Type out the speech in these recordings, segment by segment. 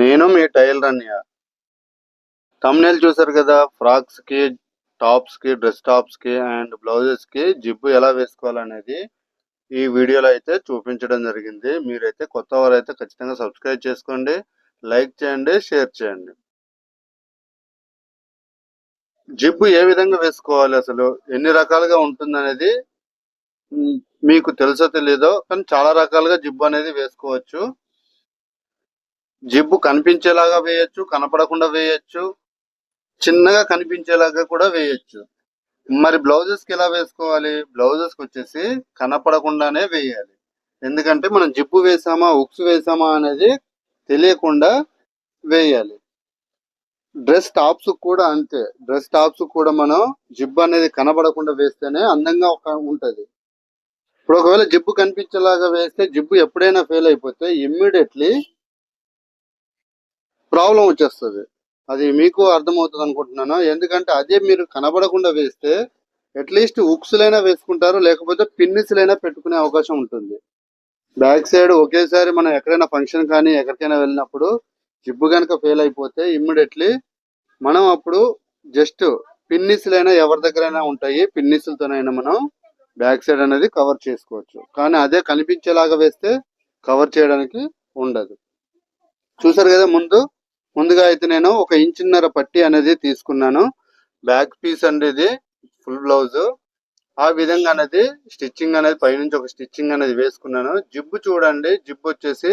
నేను మీ టైలర్ అన్నయ్య తమ్నేల్ చూసారు కదా ఫ్రాక్స్కి టాప్స్కి డ్రెస్ టాప్స్కి అండ్ బ్లౌజెస్కి జిబ్బు ఎలా వేసుకోవాలనేది ఈ వీడియోలో అయితే చూపించడం జరిగింది. మీరైతే కొత్త వారు అయితే ఖచ్చితంగా సబ్స్క్రైబ్ చేసుకోండి లైక్ చేయండి షేర్ చేయండి. జిబ్బు ఏ విధంగా వేసుకోవాలి అసలు? ఎన్ని రకాలుగా ఉంటుంది అనేది మీకు తెలుసో తెలీదో కానీ చాలా రకాలుగా జిబ్బు అనేది వేసుకోవచ్చు. జిబ్బు కనిపించేలాగా వేయచ్చు కనపడకుండా వేయచ్చు చిన్నగా కనిపించేలాగా కూడా వేయచ్చు. మరి బ్లౌజెస్కి ఎలా వేసుకోవాలి? బ్లౌజెస్కి వచ్చేసి కనపడకుండానే వేయాలి. ఎందుకంటే మనం జిబ్బు వేసామా ఉక్స్ వేసామా అనేది తెలియకుండా వేయాలి. డ్రెస్ టాప్స్ కూడా అంతే. డ్రెస్ టాప్స్ కూడా మనం జిబ్బు అనేది కనబడకుండా వేస్తేనే అందంగా ఒక ఉంటుంది. ఇప్పుడు ఒకవేళ జిబ్బు కనిపించేలాగా వేస్తే జిబ్బు ఎప్పుడైనా ఫెయిల్ అయిపోతే ఇమ్మీడియట్లీ ప్రాబ్లం వచ్చేస్తుంది. అది మీకు అర్థమవుతుంది అనుకుంటున్నాను. ఎందుకంటే అదే మీరు కనబడకుండా వేస్తే అట్లీస్ట్ ఉక్స్లైనా వేసుకుంటారు లేకపోతే పిన్నిస్లైనా పెట్టుకునే అవకాశం ఉంటుంది. బ్యాక్ సైడ్ ఒకేసారి మనం ఎక్కడైనా ఫంక్షన్ కానీ ఎక్కడికైనా వెళ్ళినప్పుడు జిబ్బు కనుక ఫెయిల్ అయిపోతే ఇమ్మీడియట్లీ మనం అప్పుడు జస్ట్ పిన్నిస్లైనా ఎవరి దగ్గరైనా ఉంటాయి పిన్నిస్లతోనైనా మనం బ్యాక్ సైడ్ అనేది కవర్ చేసుకోవచ్చు. కానీ అదే కనిపించేలాగా వేస్తే కవర్ చేయడానికి ఉండదు. చూసారు కదా ముందు ముందుగా అయితే నేను ఒక ఇంచున్నర పట్టి అనేది తీసుకున్నాను. బ్యాక్ పీస్ అనేది ఫుల్ బ్లౌజ్. ఆ విధంగా అనేది స్టిచ్చింగ్ అనేది పైనుంచి ఒక స్టిచ్చింగ్ అనేది వేసుకున్నాను. జిబ్బు చూడండి జిబ్బు వచ్చేసి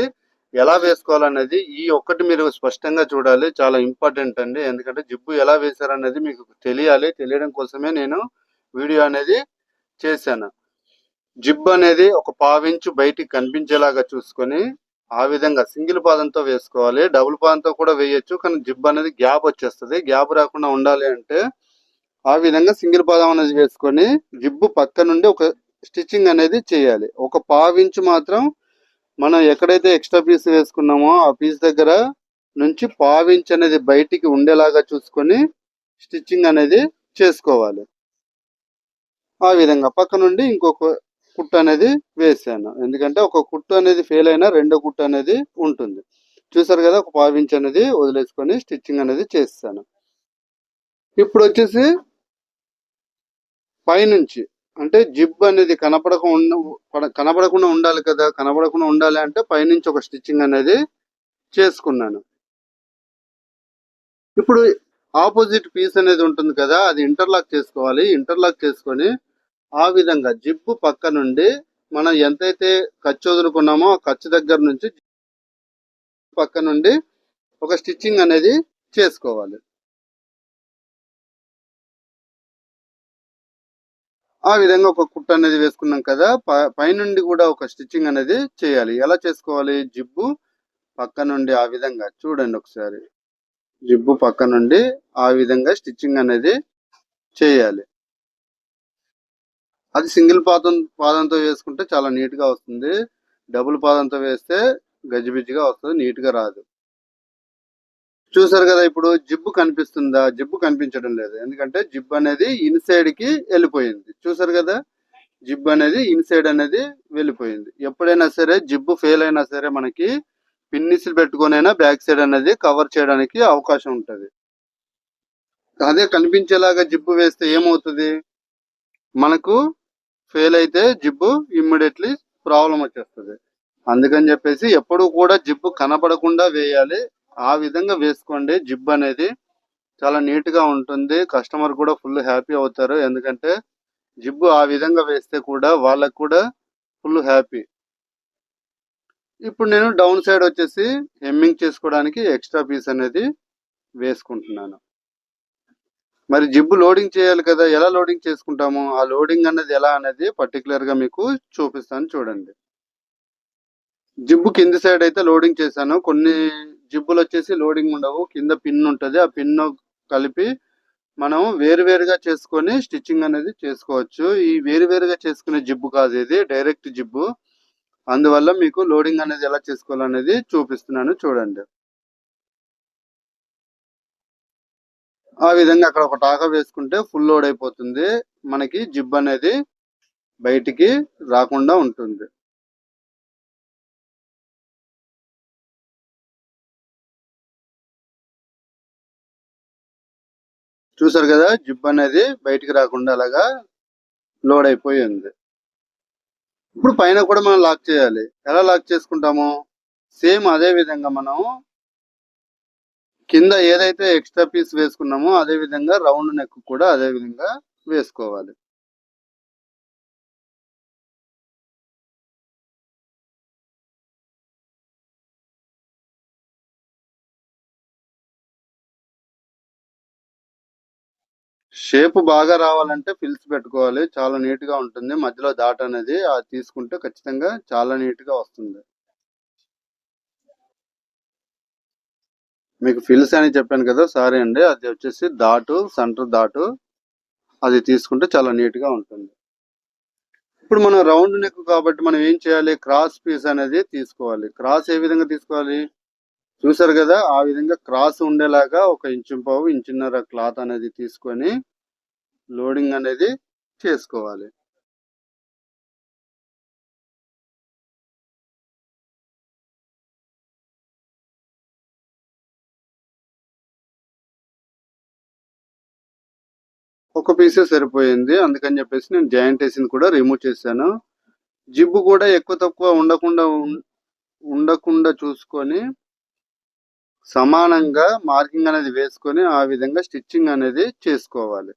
ఎలా వేసుకోవాలనేది ఈ ఒక్కటి మీరు స్పష్టంగా చూడాలి. చాలా ఇంపార్టెంట్ అండి. ఎందుకంటే జిబ్బు ఎలా వేశారనేది మీకు తెలియాలి. తెలియడం కోసమే నేను వీడియో అనేది చేశాను. జిబ్బు అనేది ఒక పావించు బయటికి కనిపించేలాగా చూసుకొని ఆ విధంగా సింగిల్ పాదంతో వేసుకోవాలి డబుల్ పాదంతో కూడా వేయచ్చు కానీ జిబ్ అనేది గ్యాప్ వచ్చేస్తుంది. గ్యాప్ రాకుండా ఉండాలి అంటే ఆ విధంగా సింగిల్ పాదం అనేది వేసుకొని జిబ్బు పక్క నుండి ఒక స్టిచ్చింగ్ అనేది చేయాలి. ఒక పావించు మాత్రం మనం ఎక్కడైతే ఎక్స్ట్రా పీస్ వేసుకున్నామో ఆ పీస్ దగ్గర నుంచి పావించ్ అనేది బయటికి ఉండేలాగా చూసుకొని స్టిచ్చింగ్ అనేది చేసుకోవాలి. ఆ విధంగా పక్క నుండి ఇంకొక కుట్టు అనేది వేసాను. ఎందుకంటే ఒక కుట్టు అనేది ఫెయిల్ అయినా రెండో కుట్టు అనేది ఉంటుంది. చూసారు కదా ఒక పావించ్ అనేది వదిలేసుకొని స్టిచ్చింగ్ అనేది చేస్తాను. ఇప్పుడు వచ్చేసి పైనుంచి అంటే జిబ్ అనేది కనపడకుండా కనపడకుండా ఉండాలి కదా కనపడకుండా ఉండాలి అంటే పైనుంచి ఒక స్టిచ్చింగ్ అనేది చేసుకున్నాను. ఇప్పుడు ఆపోజిట్ పీస్ అనేది ఉంటుంది కదా అది ఇంటర్లాక్ చేసుకోవాలి. ఇంటర్లాక్ చేసుకొని ఆ విధంగా జిప్పు పక్క నుండి మనం ఎంతైతే ఖర్చు వదులుకున్నామో ఆ ఖర్చు దగ్గర నుంచి పక్క నుండి ఒక స్టిచ్చింగ్ అనేది చేసుకోవాలి. ఆ విధంగా ఒక కుట్ట అనేది వేసుకున్నాం కదా పైనుండి కూడా ఒక స్టిచ్చింగ్ అనేది చేయాలి. ఎలా చేసుకోవాలి జిబ్బు పక్క నుండి ఆ విధంగా? చూడండి ఒకసారి. జిబ్బు పక్క నుండి ఆ విధంగా స్టిచ్చింగ్ అనేది చేయాలి. అది సింగిల్ పాదం పాదంతో వేసుకుంటే చాలా నీట్గా వస్తుంది. డబుల్ పాదంతో వేస్తే గజిబిజిగా వస్తుంది నీట్గా రాదు. చూసారు కదా ఇప్పుడు జిబ్బు కనిపిస్తుందా? జిబ్బు కనిపించడం లేదు. ఎందుకంటే జిబ్ అనేది ఇన్సైడ్కి వెళ్ళిపోయింది. చూసారు కదా జిబ్బు అనేది ఇన్సైడ్ అనేది వెళ్ళిపోయింది. ఎప్పుడైనా సరే జిబ్బు ఫెయిల్ అయినా సరే మనకి పిన్నిస్లు పెట్టుకునైనా బ్యాక్ సైడ్ అనేది కవర్ చేయడానికి అవకాశం ఉంటుంది. అదే కనిపించేలాగా జిబ్బు వేస్తే ఏమవుతుంది? మనకు ఫెయిల్ అయితే జిబ్బు ఇమ్మీడియట్లీ ప్రాబ్లం వచ్చేస్తుంది. అందుకని చెప్పేసి ఎప్పుడు కూడా జిబ్బు కనపడకుండా వేయాలి. ఆ విధంగా వేసుకోండి. జిబ్ అనేది చాలా నీట్గా ఉంటుంది. కస్టమర్ కూడా ఫుల్ హ్యాపీ అవుతారు. ఎందుకంటే జిబ్బు ఆ విధంగా వేస్తే కూడా వాళ్ళకు కూడా ఫుల్ హ్యాపీ. ఇప్పుడు నేను డౌన్ సైడ్ వచ్చేసి హెమ్మింగ్ చేసుకోవడానికి ఎక్స్ట్రా పీస్ అనేది వేసుకుంటున్నాను. మరి జిబ్బు లోడింగ్ చేయాలి కదా ఎలా లోడింగ్ చేసుకుంటాము? ఆ లోడింగ్ అనేది ఎలా అనేది పర్టికులర్గా మీకు చూపిస్తాను చూడండి. జిబ్బు కింది సైడ్ అయితే లోడింగ్ చేశాను. కొన్ని జిబ్బులు వచ్చేసి లోడింగ్ ఉండవు. కింద పిన్ ఉంటుంది. ఆ పిన్ కలిపి మనం వేరువేరుగా చేసుకొని స్టిచ్చింగ్ అనేది చేసుకోవచ్చు. ఈ వేరువేరుగా చేసుకునే జిబ్బు కాదు ఇది డైరెక్ట్ జిబ్బు అందువల్ల మీకు లోడింగ్ అనేది ఎలా చేసుకోవాలనేది చూపిస్తున్నాను చూడండి. ఆ విధంగా అక్కడ ఒక టాకా వేసుకుంటే ఫుల్ లోడ్ అయిపోతుంది. మనకి జిబ్ అనేది బయటికి రాకుండా ఉంటుంది. చూసారు కదా జిబ్ అనేది బయటికి రాకుండా అలాగా లోడ్ అయిపోయి ఉంది. ఇప్పుడు పైన కూడా మనం లాక్ చేయాలి. ఎలా లాక్ చేసుకుంటాము? సేమ్ అదే విధంగా మనం కింద ఏదైతే ఎక్స్ట్రా పీస్ వేసుకున్నామో అదే విధంగా రౌండ్ నెక్ కూడా అదే విధంగా వేసుకోవాలి. షేప్ బాగా రావాలంటే ఫిల్స్ పెట్టుకోవాలి. చాలా నీట్గా ఉంటుంది. మధ్యలో దాట్ అనేది అది తీసుకుంటే ఖచ్చితంగా చాలా నీట్గా వస్తుంది. మీకు ఫిల్స్ అని చెప్పాను కదా సారీ అండి. అది వచ్చేసి దాటు సెంటర్ దాటు అది తీసుకుంటే చాలా నీట్గా ఉంటుంది. ఇప్పుడు మనం రౌండ్ నెక్ కాబట్టి మనం ఏం చేయాలి? క్రాస్ పీస్ అనేది తీసుకోవాలి. క్రాస్ ఏ విధంగా తీసుకోవాలి? చూసారు కదా ఆ విధంగా క్రాస్ ఉండేలాగా ఒక ఇంచు పావు ఇంచున్నర క్లాత్ అనేది తీసుకొని లోడింగ్ అనేది చేసుకోవాలి. ఒక పీసే సరిపోయింది. అందుకని చెప్పేసి నేను జాయింట్ వేసింది కూడా రిమూవ్ చేశాను. జిబ్బు కూడా ఎక్కువ తక్కువ ఉండకుండా ఉండకుండా చూసుకొని సమానంగా మార్కింగ్ అనేది వేసుకొని ఆ విధంగా స్టిచ్చింగ్ అనేది చేసుకోవాలి.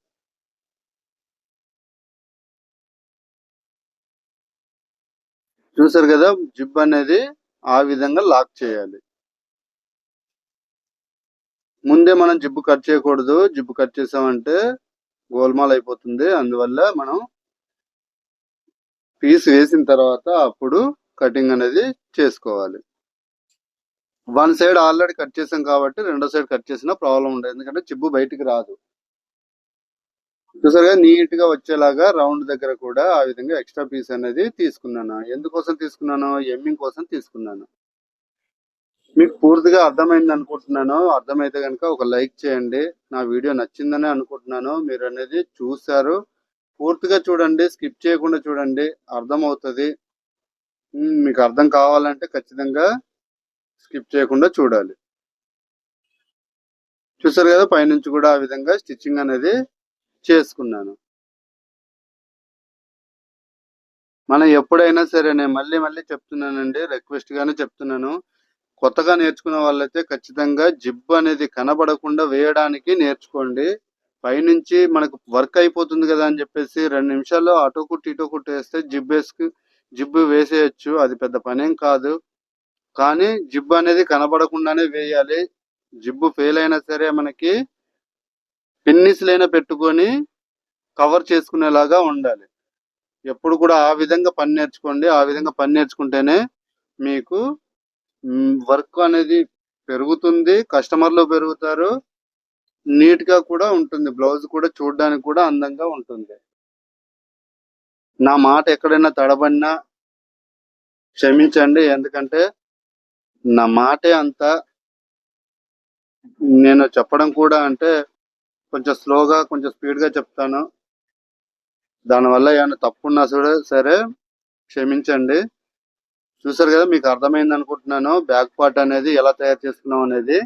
చూసారు కదా జిబ్ అనేది ఆ విధంగా లాక్ చేయాలి. ముందే మనం జిబ్బు కట్ చేయకూడదు. జిబ్బు కట్ చేసామంటే గోల్మాల్ అయిపోతుంది. అందువల్ల మనం పీస్ వేసిన తర్వాత అప్పుడు కటింగ్ అనేది చేసుకోవాలి. వన్ సైడ్ ఆల్రెడీ కట్ చేసాం కాబట్టి రెండో సైడ్ కట్ చేసినా ప్రాబ్లం ఉండదు. ఎందుకంటే చిబ్బు బయటికి రాదు. చూసారుగా నీట్గా వచ్చేలాగా రౌండ్ దగ్గర కూడా ఆ విధంగా ఎక్స్ట్రా పీస్ అనేది తీసుకున్నాను. ఎందుకోసం తీసుకున్నాను ఎమ్మింగ్ కోసం తీసుకున్నాను. మీకు పూర్తిగా అర్థమైంది అనుకుంటున్నాను. అర్థమైతే కనుక ఒక లైక్ చేయండి. నా వీడియో నచ్చిందని అనుకుంటున్నాను. మీరు అనేది చూశారు. పూర్తిగా చూడండి. స్కిప్ చేయకుండా చూడండి. అర్థమవుతుంది. మీకు అర్థం కావాలంటే ఖచ్చితంగా స్కిప్ చేయకుండా చూడాలి. చూసారు కదా పైనుంచి కూడా ఆ విధంగా స్టిచ్చింగ్ అనేది చేసుకున్నాను. మనం ఎప్పుడైనా సరే నేను మళ్ళీ మళ్ళీ చెప్తున్నానండి. రిక్వెస్ట్గానే చెప్తున్నాను. కొత్తగా నేర్చుకునే వాళ్ళైతే ఖచ్చితంగా జిబ్ అనేది కనబడకుండా వేయడానికి నేర్చుకోండి. పైనుంచి మనకు వర్క్ అయిపోతుంది కదా అని చెప్పేసి రెండు నిమిషాల్లో అటో కుట్టి ఇటో కుట్టి వేస్తే జిబ్ వేసుకు జిబ్బు వేసేయచ్చు. అది పెద్ద పనేం కాదు. కానీ జిబ్ అనేది కనబడకుండానే వేయాలి. జిబ్బు ఫెయిల్ అయినా సరే మనకి పిన్నిస్లైనా పెట్టుకొని కవర్ చేసుకునేలాగా ఉండాలి. ఎప్పుడు కూడా ఆ విధంగా పని నేర్చుకోండి. ఆ విధంగా పని నేర్చుకుంటేనే మీకు వర్క్ అనేది పెరుగుతుంది కస్టమర్లు పెరుగుతారు నీట్గా కూడా ఉంటుంది బ్లౌజ్ కూడా చూడడానికి కూడా అందంగా ఉంటుంది. నా మాట ఎక్కడైనా తడబడినా క్షమించండి ఎందుకంటే నా మాటే అంత నేను చెప్పడం కూడా అంటే కొంచెం స్లోగా కొంచెం స్పీడ్గా చెప్తాను. దానివల్ల ఏమైనా తప్పున్నా సరే సరే క్షమించండి. చూసారు కదా మీకు అర్థమైంది అనుకుంటున్నాను. బ్యాక్ పార్ట్ అనేది ఎలా తయారు చేసుకున్నాం అనేది.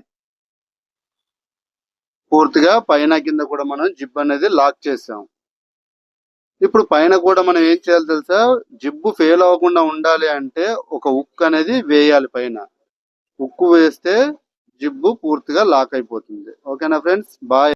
పూర్తిగా పైన కింద కూడా మనం జిబ్ అనేది లాక్ చేసాం. ఇప్పుడు పైన కూడా మనం ఏం చేయాలి తెలుసా? జిబ్బు ఫెయిల్ అవ్వకుండా ఉండాలి అంటే ఒక ఉక్ అనేది వేయాలి పైన. ఉక్కు వేస్తే జిబ్బు పూర్తిగా లాక్ అయిపోతుంది. ఓకేనా ఫ్రెండ్స్? బాయ్.